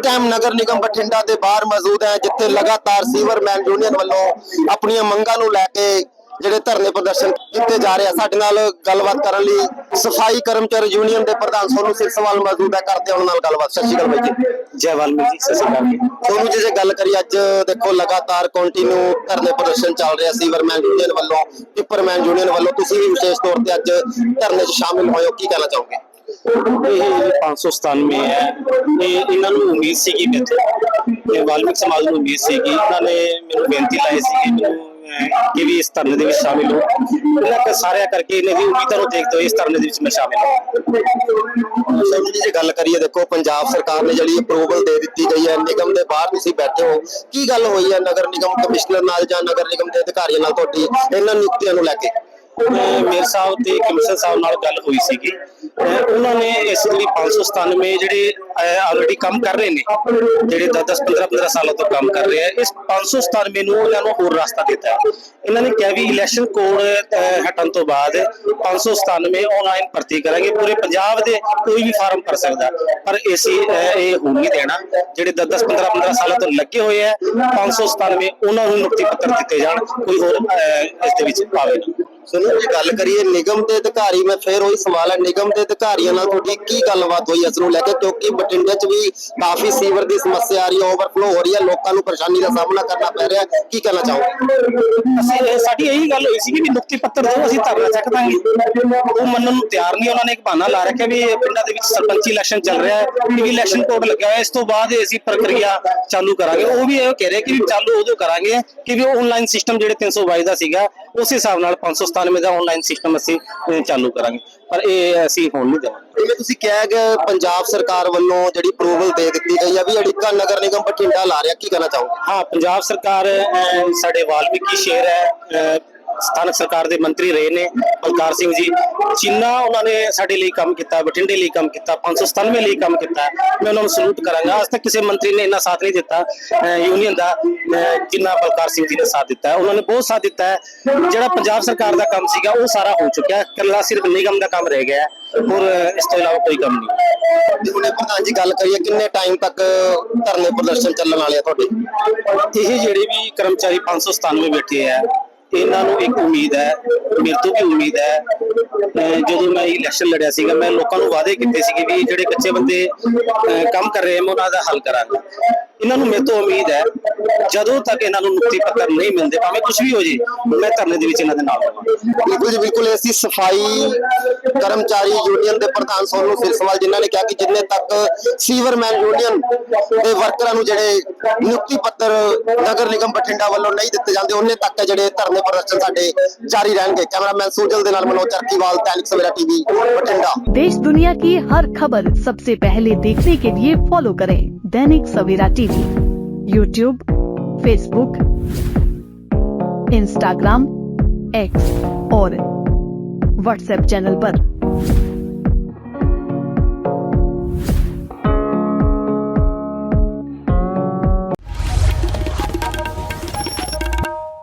Time Nagar Nigam Bathinda ਦੇ ਬਾਹਰ ਮੌਜੂਦ ਹੈ ਜਿੱਥੇ ਲਗਾਤਾਰ ਸੀਵਰਮੈਨ ਯੂਨੀਅਨ ਵੱਲੋਂ ਆਪਣੀਆਂ ਮੰਗਾਂ ਨੂੰ ਲੈ ਕੇ ਜਿਹੜੇ ਧਰਨੇ ਪ੍ਰਦਰਸ਼ਨ ਕੀਤੇ ਜਾ ਰਹੇ ਆ। ਸਾਡੇ ਨਾਲ ਗੱਲਬਾਤ ਕਰਨ ਲਈ ਸਫ਼ਾਈ ਕਰਮਚਾਰੀ ਯੂਨੀਅਨ ਦੇ ਪ੍ਰਧਾਨ ਸੋਨੂ ਸਿਰਸਵਾਲ ਮੌਜੂਦ ਹੈ। ਕਰਦੇ ਉਹਨਾਂ ਨਾਲ ਗੱਲਬਾਤ। ਸਤਿ ਸ਼੍ਰੀ ਅਕਾਲ ਬਾਈ ਜੀ। ਜੈ ਵਾਲਮੀਕੀ ਸਤਿ ਸ਼੍ਰੀ ਅਕਾਲ ਜੀ। ਸੋਨੂ ਜੀ ਜੇ ਗੱਲ ਕਰੀ ਅੱਜ ਦੇਖੋ ਲਗਾਤਾਰ ਕੰਟੀਨਿਊ ਧਰਨੇ ਪ੍ਰਦਰਸ਼ਨ ਚੱਲ ਰਿਹਾ ਸੀਵਰਮੈਨ ਯੂਨੀਅਨ ਵੱਲੋਂ ਟਿੱਪਰਮੈਨ ਯੂਨੀਅਨ ਵੱਲੋਂ ਤੁਸੀਂ ਵੀ ਵਿਸ਼ੇਸ਼ ਤੌਰ ਤੇ ਅੱਜ ਧਰਨੇ 'ਚ ਸ਼ਾਮਿਲ ਹੋਏ ਹੋ। ਕੀ ਕਹਿਣਾ ਚਾਹੋਗੇ? ਇਹ 597 ਹੈ। ਇਹ ਇਹਨਾਂ ਨੂੰ ਉਮੀਦ ਸੀਗੀ ਮੇਰੇ ਤੋਂ ਵਾਲਮੀਕ ਸਮਾਜ ਨੂੰ ਉਮੀਦ ਸੀਗੀ। ਇਹਨਾਂ ਨੇ ਮੈਨੂੰ ਬੇਨਤੀ ਲਾਈ ਸੀ ਮੈਨੂੰ ਕਿ ਵੀ ਇਸ ਧਰਨੇ ਦੇ ਵਿੱਚ ਸ਼ਾਮਿਲ ਹੋ। ਇਹਨਾਂ ਕ ਸਾਰਿਆਂ ਕਰਕੇ ਇਹਨਾਂ ਦੀ ਉਮੀਦਾਂ ਨੂੰ ਦੇਖਦੇ ਹੋਏ ਇਸ ਧਰਨੇ ਦੇ ਵਿੱਚ ਮੈਂ ਸ਼ਾਮਿਲ ਹਾਂ। ਸੋਨੂ ਜੀ ਜੇ ਗੱਲ ਕਰੀਏ, ਦੇਖੋ, ਪੰਜਾਬ ਸਰਕਾਰ ਨੇ ਜਿਹੜੀ ਅਪਰੂਵਲ ਦੇ ਦਿੱਤੀ ਗਈ ਹੈ, ਨਿਗਮ ਦੇ ਬਾਹਰ ਤੁਸੀਂ ਬੈਠੇ ਹੋ। ਕੀ ਗੱਲ ਹੋਈ ਹੈ? ਨਗਰ ਨਿਗਮ ਕਮਿਸ਼ਨਰ ਨਾਲ ਜਾਂ ਨਗਰ ਨਿਗਮ ਦੇ ਅਧਿਕਾਰੀਆਂ ਨਾਲ ਤੁਹਾਡੀ ਇਹਨਾਂ ਨਿਯੁਕਤੀਆਂ ਨੂੰ ਲੈ ਕੇ? ਮੇਅਰ ਸਾਹਿਬ ਤੇ ਕਮਿਸ਼ਨ ਸਾਹਿਬ ਨਾਲ ਗੱਲ ਹੋਈ ਸੀਗੀ। ਅਹ, ਉਹਨਾਂ ਨੇ ਇਸ ਲਈ 597 ਜਿਹੜੇ ਆਲਰੇਡੀ ਕੰਮ ਕਰ ਰਹੇ ਨੇ ਜਿਹੜੇ 10 15 15 ਸਾਲਾਂ ਤੋਂ ਕੰਮ ਕਰ ਰਹੇ ਆ ਇਸ 597 ਨੂੰ ਉਹਨਾਂ ਨੂੰ ਹੋਰ ਰਸਤਾ ਦਿੱਤਾ। ਇਹਨਾਂ ਨੇ ਕਿਹਾ ਵੀ ਇਲੈਕਸ਼ਨ ਕੋਡ ਹਟਣ ਤੋਂ ਬਾਅਦ 597 ਆਨਲਾਈਨ ਭਰਤੀ ਕਰਾਂਗੇ। ਪੂਰੇ ਪੰਜਾਬ ਦੇ ਕੋਈ ਵੀ ਫਾਰਮ ਭਰ ਸਕਦਾ। ਪਰ ਅਸੀਂ ਇਹ ਹੋ ਨਹੀਂ ਦੇਣਾ। ਜਿਹੜੇ 10 10 15 15 ਸਾਲਾਂ ਤੋਂ ਲੱਗੇ ਹੋਏ ਆ 597 ਉਹਨਾਂ ਨੂੰ ਨਿਯੁਕਤੀ ਪੱਤਰ ਦਿੱਤੇ ਜਾਣ। ਕੋਈ ਹੋਰ ਅਹ, ਇਸ ਦੇ ਵਿੱਚ ਪਾਵੇ ਨਾ। ਸੁਣੋ, ਜੇ ਗੱਲ ਕਰੀਏ ਨਿਗਮ ਦੇ ਅਧਿਕਾਰੀ, ਮੈਂ ਫੇਰ ਉਹੀ ਸਵਾਲ ਹੈ, ਨਿਗਮ ਦੇ ਅਧਿਕਾਰੀਆਂ ਨਾਲ ਤੁਹਾਡੀ ਕੀ ਗੱਲਬਾਤ ਹੋਈ ਇਸ ਨੂੰ ਲੈ ਕੇ? ਕਿਉਂਕਿ ਬਠਿੰਡੇ 'ਚ ਵੀ ਕਾਫੀ ਸੀਵਰ ਦੀ ਸਮੱਸਿਆ ਆ ਰਹੀ ਹੈ ਓਵਰਫਲੋ ਹੋ ਰਹੀ ਹੈ, ਲੋਕਾਂ ਨੂੰ ਪਰੇਸ਼ਾਨੀ ਦਾ ਸਾਹਮਣਾ ਕਰਨਾ ਪੈ ਰਿਹਾ ਕੀ ਕਹਿਣਾ ਚਾਹੋਗੇ? ਅਸੀਂ ਸਾਡੀ ਇਹੀ ਗੱਲ ਹੋਈ ਸੀ ਕਿ ਨੁਕਤੀ ਪੱਤਰ ਦਿਓ ਅਸੀਂ ਧਰਨਾ ਚੱਕ ਦਾਂਗੇ, ਉਹ ਮੰਨਣ ਨੂੰ ਤਿਆਰ ਨਹੀਂ, ਉਹਨਾਂ ਨੇ ਇੱਕ ਬਹਾਨਾ ਲਾ ਰੱਖਿਆ ਵੀ ਪਿੰਡਾਂ ਦੇ ਵਿੱਚ ਸਰਪੰਚੀ ਇਲੈਕਸ਼ਨ ਚੱਲ ਰਿਹਾ ਹੈ ਕਿ ਵੀ ਇਲੈਕਸ਼ਨ ਕੋਡ ਲੱਗਿਆ ਹੋਇਆ, ਇਸ ਤੋਂ ਬਾਅਦ ਅਸੀਂ ਪ੍ਰਕਿਰਿਆ ਚਾਲੂ ਕਰਾਂਗੇ। ਉਹ ਵੀ ਇਹ ਕਹਿ ਰਹੇ ਕਿ ਚਾਲੂ ਉਦੋਂ ਕਰਾਂਗੇ ਕਿ ਵੀ ਆਨਲਾਈਨ ਸਿਸਟਮ ਜਿਹੜੇ 322 ਦਾ ਸੀਗਾ, ਉਸ ਹਿਸਾਬ ਨਾਲ 597 ਦਾ ਆਨਲਾਈਨ ਸਿਸਟਮ ਅਸੀਂ ਅਹ, ਚਾਲੂ ਕਰਾਂਗੇ। ਪਰ ਇਹ ਅਸੀਂ ਹੋਣ ਨਹੀਂ ਦੇਵਾਂਗੇ। ਜਿਵੇਂ ਤੁਸੀਂ ਕਿਹਾ ਕਿ ਪੰਜਾਬ ਸਰਕਾਰ ਵੱਲੋਂ ਜਿਹੜੀ ਅਪਰੂਵਲ ਦੇ ਦਿੱਤੀ ਗਈ ਹੈ ਵੀ ਅੜਿੱਕਾ ਨਗਰ ਨਿਗਮ ਬਠਿੰਡਾ ਲਾ ਰਿਹਾ ਕੀ ਕਹਿਣਾ ਚਾਹੋਗੇ? ਹਾਂ ਪੰਜਾਬ ਸਰਕਾਰ ਅਹ, ਸਾਡੇ ਵਾਲਮੀਕੀ ਸ਼ਹਿਰ ਹੈ ਅਹ, ਸਥਾਨਕ ਸਰਕਾਰ ਦੇ ਮੰਤਰੀ ਰਹੇ ਨੇ ਬਲਕਾਰ ਸਿੰਘ ਜੀ ਜਿੰਨਾ ਉਹਨਾਂ ਨੇ ਸਾਡੇ ਲਈ ਕੰਮ ਕੀਤਾ ਬਠਿੰਡੇ ਲਈ ਕੰਮ ਕੀਤਾ 597 ਲਈ ਕੰਮ ਕੀਤਾ ਮੈਂ ਉਹਨਾਂ ਨੂੰ ਸਲੂਟ ਕਰਾਂਗਾ। ਅੱਜ ਤੱਕ ਕਿਸੇ ਮੰਤਰੀ ਨੇ ਇੰਨਾ ਸਾਥ ਨਹੀਂ ਦਿੱਤਾ ਯੂਨੀਅਨ ਦਾ ਜਿੰਨਾ ਬਲਕਾਰ ਸਿੰਘ ਜੀ ਨੇ ਸਾਥ ਦਿੱਤਾ ਉਹਨਾਂ ਨੇ ਬਹੁਤ ਸਾਥ ਦਿੱਤਾ ਹੈ। ਜਿਹੜਾ ਪੰਜਾਬ ਸਰਕਾਰ ਦਾ ਕੰਮ ਸੀਗਾ ਉਹ ਸਾਰਾ ਹੋ ਚੁੱਕਿਆ ਹੈ। ਇਕੱਲਾ ਸਿਰਫ ਨਿਗਮ ਦਾ ਕੰਮ ਰਹਿ ਗਿਆ ਅਹ, ਇਸ ਤੋਂ ਇਲਾਵਾ ਕੋਈ ਕੰਮ ਨਹੀਂ। ਹੁਣੇ ਪ੍ਰਧਾਨ ਜੀ ਗੱਲ ਕਰੀਏ ਕਿੰਨੇ ਟਾਈਮ ਤੱਕ ਧਰਨੇ ਪ੍ਰਦਰਸ਼ਨ ਚੱਲਣ ਵਾਲੇ ਆ ਤੁਹਾਡੇ? ਇਹ ਜਿਹੜੇ ਵੀ ਕਰਮਚਾਰੀ 597 ਬੈਠੇ ਆ ਇਹਨਾਂ ਨੂੰ ਇੱਕ ਉਮੀਦ ਹੈ, ਮੇਰੇ ਤੋਂ ਵੀ ਉਮੀਦ ਹੈ ਜਦੋਂ ਮੈਂ ਇਲੈਕਸ਼ਨ ਲੜਿਆ ਸੀਗਾ, ਮੈਂ ਲੋਕਾਂ ਨੂੰ ਵਾਅਦੇ ਕੀਤੇ ਸੀਗੇ ਵੀ ਜਿਹੜੇ ਕੱਚੇ ਬੰਦੇ, ਅਹ ਕੰਮ ਕਰ ਰਹੇ ਆ, ਮੈਂ ਉਹਨਾਂ ਦਾ ਹੱਲ ਕਰਾਂਗਾ। ਇਹਨਾਂ ਨੂੰ ਮੇਰੇ ਤੋਂ ਉਮੀਦ ਹੈ ਜਦੋਂ ਤੱਕ ਇਹਨਾਂ ਨੂੰ ਮੁਕਤੀ ਪੱਤਰ ਨਹੀਂ ਮਿਲਦੇ ਭਾਵੇਂ ਕੁਝ ਵੀ ਹੋ ਜੇ ਮੈਂ ਧਰਨੇ ਦੇ ਵਿੱਚ ਇਹਨਾਂ ਦੇ ਨਾਲ ਰਹਾਂਗਾ ਬਿਲਕੁਲ ਜੀ ਬਿਲਕੁਲ ਇਹ ਸੀ ਸਫਾਈ ਕਰਮਚਾਰੀ ਯੂਨੀਅਨ ਦੇ ਪ੍ਰਧਾਨ ਸੋਨੂ ਸਿਰਸਵਾਲ ਜਿਨ੍ਹਾਂ ਨੇ ਕਿਹਾ ਕਿ ਜਿੰਨੇ ਤੱਕ ਸੀਵਰਮੈਨ ਯੂਨੀਅਨ ਦੇ ਵਰਕਰਾਂ ਨੂੰ ਜਿਹੜੇ ਨਿਯੁਕਤੀ ਪੱਤਰ ਨਗਰ ਨਿਗਮ ਬਠਿੰਡਾ ਵੱਲੋਂ ਨਹੀਂ ਦਿੱਤੇ ਜਾਂਦੇ ਉਹਨੇ ਤੱਕ ਇਹ ਜਿਹੜੇ ਧਰਨੇ ਪ੍ਰਦਰਸ਼ਨ ਸਾਡੇ ਜਾਰੀ ਰਹਿਣਗੇ ਕੈਮਰਾਮੈਨ ਸੂਜਲ ਦੇ ਨਾਲ ਮਨੋਜ ਚਰਕੀਵਾਲ ਤੈਨਿਕ ਸਵੇਰਾ ਟੀਵੀ ਬਠਿੰਡਾ देश दुनिया की हर खबर सबसे पहले देखने के लिए फॉलो करें Dainik Savera TV YouTube Facebook Instagram X और व्हाट्सएप चैनल पर।